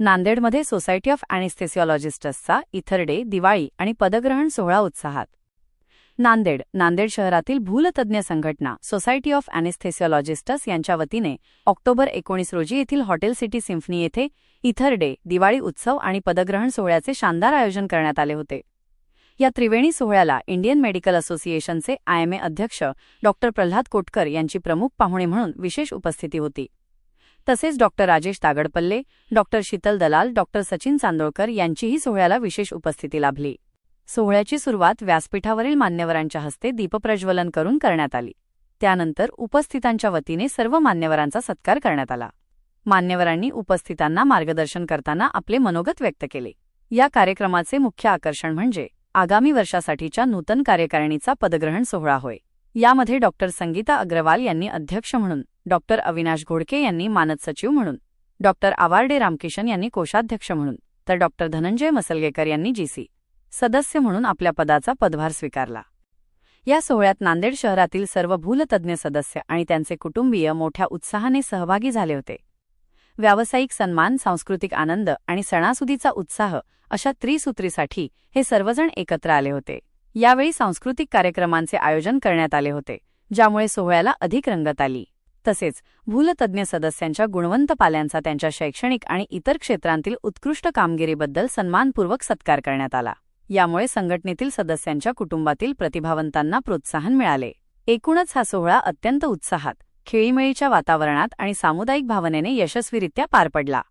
नांदेडमध्ये society of अॅनेस्थेसिओलॉजिस्टसचा ether day Diwali आणि पदग्रहण सोहळा उत्साहात. नांदेड नांदेड शहरातील भूलतज्ञ संघटना सोसायटी ऑफ अॅनेस्थेसिओलॉजिस्टस यांच्या वतीने ऑक्टोबर एकोणीस रोजी येथील हॉटेल सिटी सिम्फनी येथे इथर डे दिवाळी उत्सव आणि पदग्रहण सोहळ्याचे शानदार आयोजन करण्यात आले होते. या त्रिवेणी सोहळ्याला इंडियन मेडिकल असोसिएशनचे आयएमए अध्यक्ष डॉ प्रल्हाद कोटकर यांची प्रमुख पाहुणे म्हणून विशेष उपस्थिती होती. तसेच doctor Rajesh Tagadpalle doctor Sheetal Dalal doctor Sachin चांदोळकर यांचीही सोहळ्याला विशेष उपस्थिती लाभली. सोहळ्याची सुरुवात व्यासपीठावरील मान्यवरांच्या हस्ते दीपप्रज्वलन करून करण्यात आली. त्यानंतर उपस्थितांच्या वतीने सर्व मान्यवरांचा सत्कार करण्यात आला. मान्यवरांनी उपस्थितांना मार्गदर्शन करताना आपले मनोगत व्यक्त केले. या कार्यक्रमाचे मुख्य आकर्षण म्हणजे आगामी वर्षासाठीच्या नूतन कार्यकारिणीचा पदग्रहण सोहळा होय. यामध्ये डॉक्टर संगीता अग्रवाल यांनी अध्यक्ष म्हणून डॉक्टर अविनाश घोडके यांनी मानद सचिव म्हणून डॉक्टर आवार्डे रामकिशन यांनी कोषाध्यक्ष म्हणून तर डॉक्टर धनंजय मसलगेकर यांनी जीसी सदस्य म्हणून आपल्या पदाचा पदभार स्वीकारला. या सोहळ्यात नांदेड शहरातील सर्व भूलतज्ज्ञ सदस्य आणि त्यांचे कुटुंबीय मोठ्या उत्साहाने सहभागी झाले होते. व्यावसायिक सन्मान सांस्कृतिक आनंद आणि सणासुदीचा उत्साह अशा त्रिसूत्रीसाठी हे सर्वजण एकत्र आले होते. यावेळी सांस्कृतिक कार्यक्रमांचे आयोजन करण्यात आले होते ज्यामुळे सोहळ्याला अधिक रंगत आली. तसेच भूलतज्ज्ञ सदस्यांच्या गुणवंत पाल्यांचा त्यांच्या शैक्षणिक आणि इतर क्षेत्रांतील उत्कृष्ट कामगिरीबद्दल सन्मानपूर्वक सत्कार करण्यात आला. यामुळे संघटनेतील सदस्यांच्या कुटुंबातील प्रतिभावंतांना प्रोत्साहन मिळाले. एकूणच हा सोहळा अत्यंत उत्साहात खेळीमेळीच्या वातावरणात आणि सामुदायिक भावनेने यशस्वीरित्या पार पडला.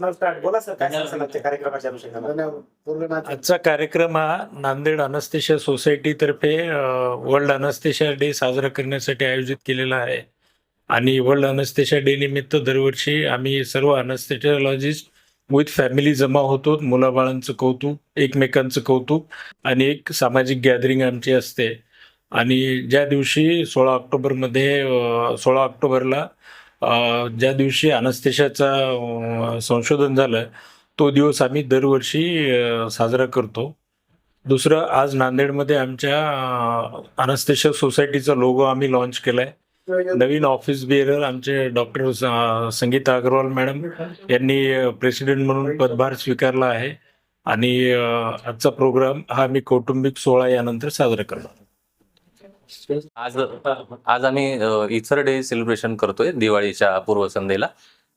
बोला सर काय सांगाल आजच्या कार्यक्रमाच्या अनुषंगाने? आजचा कार्यक्रम हा नांदेड अनस्तेशिया सोसायटीतर्फे वर्ल्ड अनस्तेशिया डे साजरा करण्यासाठी आयोजित केलेला आहे. आणि वर्ल्ड अनस्तेशिया डे निमित्त दरवर्षी आम्ही सर्व अनस्तेशियोलॉजिस्ट विथ फॅमिली जमा होतो. मुलाबाळांचं कौतुक एकमेकांचं कौतुक आणि एक सामाजिक गॅदरिंग आमची असते. आणि ज्या दिवशी सोळा ऑक्टोबरमध्ये सोळा ऑक्टोबरला ज्या दिवशी अनस्तेशाचा संशोधन झालं तो दिवस आम्ही दरवर्षी साजरा करतो. दुसरं आज नांदेडमध्ये आमच्या अनस्तेशा सोसायटीचा लोगो आम्ही लॉन्च केलाय. नवीन ऑफिस बिअरर आमचे डॉक्टर संगीता अग्रवाल मॅडम यांनी प्रेसिडेंट म्हणून पदभार स्वीकारला आहे. आणि आजचा प्रोग्राम हा आम्ही कौटुंबिक सोहळा यानंतर साजरा करणार आज आज आम्ही इथर डे सेलिब्रेशन करतोय दिवाळीच्या पूर्वसंध्येला.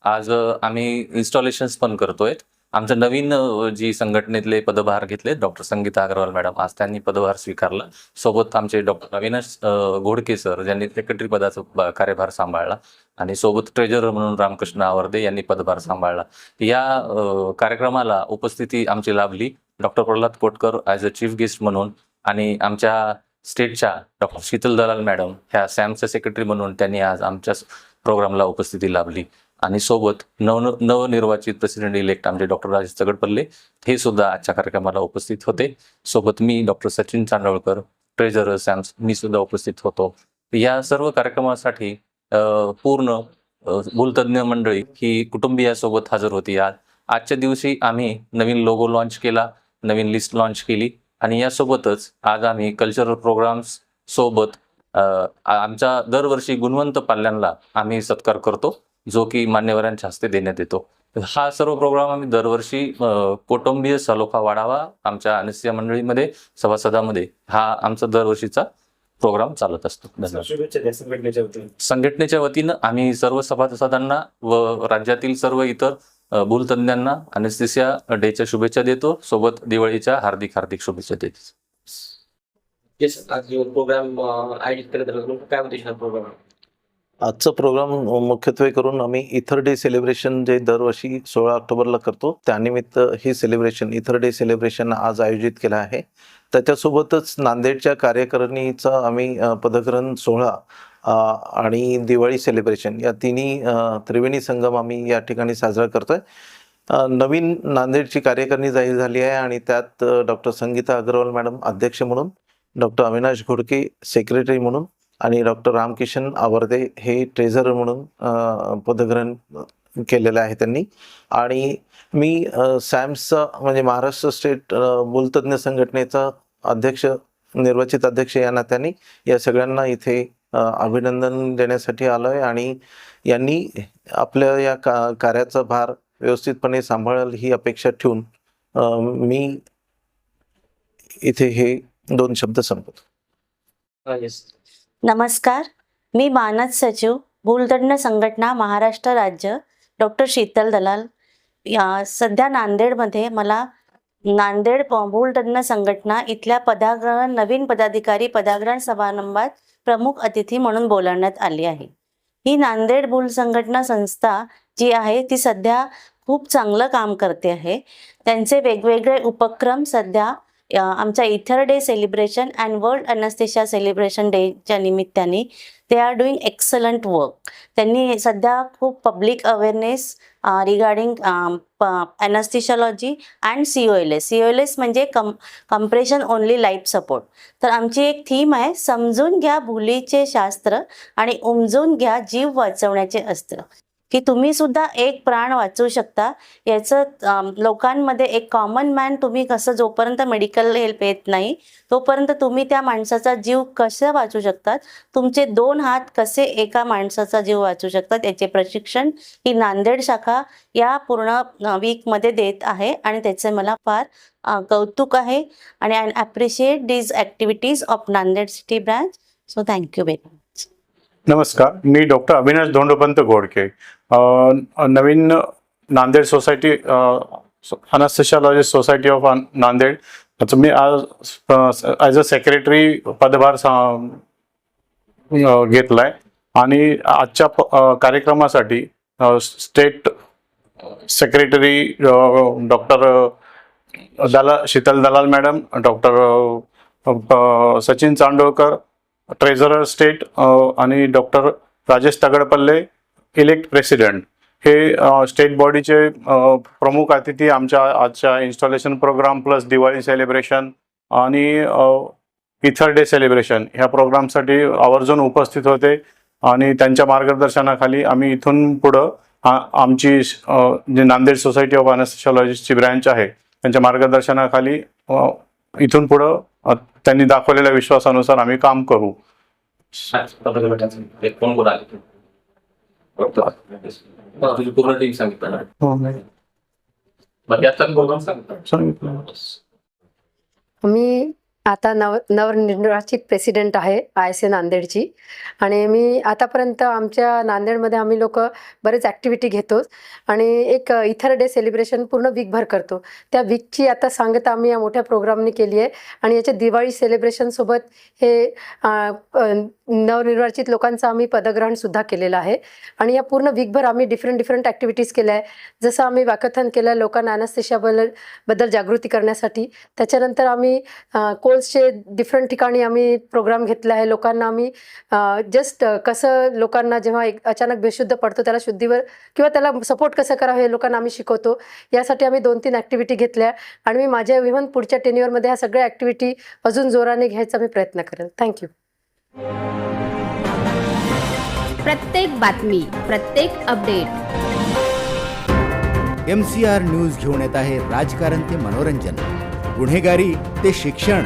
आज आम्ही इन्स्टॉलेशन पण करतोय. आमच्या नवीन जी संघटनेतले पदभार घेतले डॉक्टर संगीता अग्रवाल मॅडम आज त्यांनी पदभार स्वीकारला. सोबत आमचे डॉक्टर अविनाश घोडके सर ज्यांनी सेक्रेटरी पदाचा कार्यभार सांभाळला. आणि सोबत ट्रेजरर म्हणून रामकृष्ण आवर्दे यांनी पदभार सांभाळला. या कार्यक्रमाला उपस्थिती आमची लाभली. Doctor Pralhad Kotkar as a chief guest म्हणून. आणि आमच्या स्टेटच्या डॉक्टर शीतल दलाल मॅडम ह्या सॅमच्या सेक्रेटरी म्हणून त्यांनी आज आमच्या प्रोग्रामला उपस्थिती लाभली. आणि सोबत नव नवनिर्वाचित प्रेसिडेंट इलेक्ट आमचे डॉक्टर राजेश चगडपल्ले हे सुद्धा आजच्या कार्यक्रमाला उपस्थित होते. सोबत मी डॉक्टर सचिन चांडवळकर ट्रेझरर सॅम्स मी सुद्धा उपस्थित होतो. या सर्व कार्यक्रमासाठी पूर्ण भूलतज्ञ मंडळी ही कुटुंबियासोबत हजर होती. आज आजच्या दिवशी आम्ही नवीन लोगो लॉन्च केला नवीन लिस्ट लॉन्च केली. आणि यासोबतच आज आम्ही कल्चरल प्रोग्राम्स सोबत आमच्या दरवर्षी गुणवंत पाल्यांना आम्ही सत्कार करतो जो की मान्यवरांच्या हस्ते देण्यात येतो. हा सर्व प्रोग्राम आम्ही दरवर्षी कौटुंबीय सलोखा वाढावा आमच्या अनस्या मंडळीमध्ये सभासदामध्ये हा आमचा दरवर्षीचा प्रोग्राम चालत असतो. संघटनेच्या वतीने आम्ही सर्व सभासदांना व राज्यातील सर्व इतर भूलतज्ञांना अनेस्थिसिया डेच्या शुभेच्छा देतो. सोबत दिवाळीच्या हार्दिक हार्दिक शुभेच्छा देतो. प्रोग्राम आयोजित करत काय उद्देश प्रोग्राम आजचा प्रोग्राम मुख्यत्वे करून आम्ही इथर डे सेलिब्रेशन जे दरवर्षी सोळा ऑक्टोबरला करतो त्यानिमित्त ही सेलिब्रेशन इथर डे सेलिब्रेशन आज आयोजित केलं आहे. त्याच्यासोबतच नांदेडच्या कार्यकारिणीचा आम्ही पदग्रहण सोहळा आणि दिवाळी सेलिब्रेशन या तिन्ही त्रिवेणी संगम आम्ही या ठिकाणी साजरा करतोय. नवीन नांदेडची कार्यकारिणी जाहीर झाली आहे आणि त्यात डॉक्टर संगीता अग्रवाल मॅडम अध्यक्ष म्हणून डॉक्टर अविनाश घोडके सेक्रेटरी म्हणून आणि डॉक्टर रामकिशन आवर्दे हे ट्रेझर म्हणून पदग्रहण केलेलं आहे त्यांनी. आणि मी सॅम्सचा म्हणजे महाराष्ट्र स्टेट मूलतज्ञ संघटनेचा अध्यक्ष निर्वाचित अध्यक्ष या नात्याने या सगळ्यांना इथे अभिनंदन देण्यासाठी आलो आहे आणि यांनी आपल्या या का कार्याचा भार व्यवस्थितपणे सांभाळेल ही अपेक्षा ठेवून मी इथे हे दोन शब्द संपवतो. येस नमस्कार. मी मानद सचिव भूलतज्ञ संघटना महाराष्ट्र राज्य डॉक्टर शीतल दलाल. या सध्या नांदेडमध्ये मला नांदेड भूलतज्ञ संघटना इथल्या पदाग्रहण नवीन पदाधिकारी पदाग्रहण समारंभात प्रमुख अतिथी म्हणून बोलावण्यात आली आहे. ही नांदेड भूल संघटना संस्था जी आहे ती सध्या खूप चांगलं काम करते आहे. त्यांचे वेगवेगळे उपक्रम सध्या आमच्या ether day celebration and world anaesthesia celebration डेच्या निमित्ताने they are doing excellent work त्यांनी सध्या खूप public awareness regarding anaesthesiology and C O L S C O L S म्हणजे come compression only life support तर आमची एक थीम आहे समजून घ्या भुलीचे शास्त्र आणि उमजून घ्या जीव वाचवण्याचे अस्त्र. की तुम्ही सुद्धा एक प्राण वाचवू शकता. याचं लोकांमध्ये एक कॉमन मॅन तुम्ही कसं जोपर्यंत मेडिकल हेल्प येत नाही तोपर्यंत तुम्ही त्या माणसाचा जीव कसं वाचू शकतात? तुमचे दोन हात कसे एका माणसाचा जीव वाचू शकतात? याचे प्रशिक्षण ही नांदेड शाखा या पूर्ण वीकमध्ये देत आहे आणि त्याचे मला फार कौतुक आहे. आणि I appreciate these activities of Nanded city branch so thank you very much नमस्कार मी doctor Avinash Dhondopant Godke Naveen Nanded society anaesthesiologist society of Nanded. याचं मी आज ॲज अ सेक्रेटरी पदभार सा- घेतलाय. आणि आजच्या प- कार्यक्रमासाठी state secretary doctor Dalal Sheetal Dalal madam doctor Sachin Chandolkar treasurer state आणि doctor Rajesh Tagadpalle elect president हे स्टेट बॉडीचे प्रमुख अतिथी आमच्या आजच्या installation programme plus Diwali celebration आणि इथर डे सेलिब्रेशन ह्या प्रोग्रामसाठी आवर्जून उपस्थित होते आणि त्यांच्या मार्गदर्शनाखाली आम्ही इथून पुढं आमची जी जे नांदेड सोसायटी ऑफ अनेस्थेशियोलॉजिस्टची ब्रँच आहे त्यांच्या मार्गदर्शनाखाली इथून पुढं त्यांनी दाखवलेल्या विश्वासानुसार आम्ही काम करू एक फोन करून आले हा, तुझी पूर्ण टीम सांगितलं ना बाकी आता प्रोग्राम सांगितलं. सांगितलं. मी आता नव नवनिर्वाचित प्रेसिडेंट आहे आय एस ए नांदेडची. आणि मी आतापर्यंत आमच्या नांदेडमध्ये आम्ही लोक बरेच ॲक्टिव्हिटी घेतो आणि एक इथर डे सेलिब्रेशन पूर्ण वीकभर करतो. त्या वीकची आता सांगता आम्ही या मोठ्या प्रोग्रामने केली आहे आणि याच्या दिवाळी सेलिब्रेशनसोबत हे नवनिर्वाचित लोकांचं आम्ही पदग्रहणसुद्धा केलेलं आहे. आणि या पूर्ण वीकभर आम्ही डिफरंट डिफरंट ॲक्टिव्हिटीज केल्या आहे. जसं आम्ही वाकथन केलं लोकांना अनस्थेशाबद्दल बद्दल जागृती करण्यासाठी. त्याच्यानंतर आम्ही को कोल्सचे डिफरंट ठिकाणी आम्ही प्रोग्राम घेतला आहे. लोकांना आम्ही जस्ट कसं लोकांना जेव्हा एक अचानक बेशुद्ध पडतो त्याला शुद्धीवर किंवा त्याला सपोर्ट कसं करावं हे लोकांना आम्ही शिकवतो. यासाठी आम्ही दोन तीन ॲक्टिव्हिटी घेतल्या आणि मी माझ्या इव्हन पुढच्या टेन्युअरमध्ये ह्या सगळ्या ॲक्टिव्हिटी अजून जोराने घ्यायचा मी प्रयत्न करेन थँक्यू प्रत्येक बातमी प्रत्येक update M C R news घेऊन येत आहे राजकारण ते मनोरंजन. गुन्हेगारी ते शिक्षण.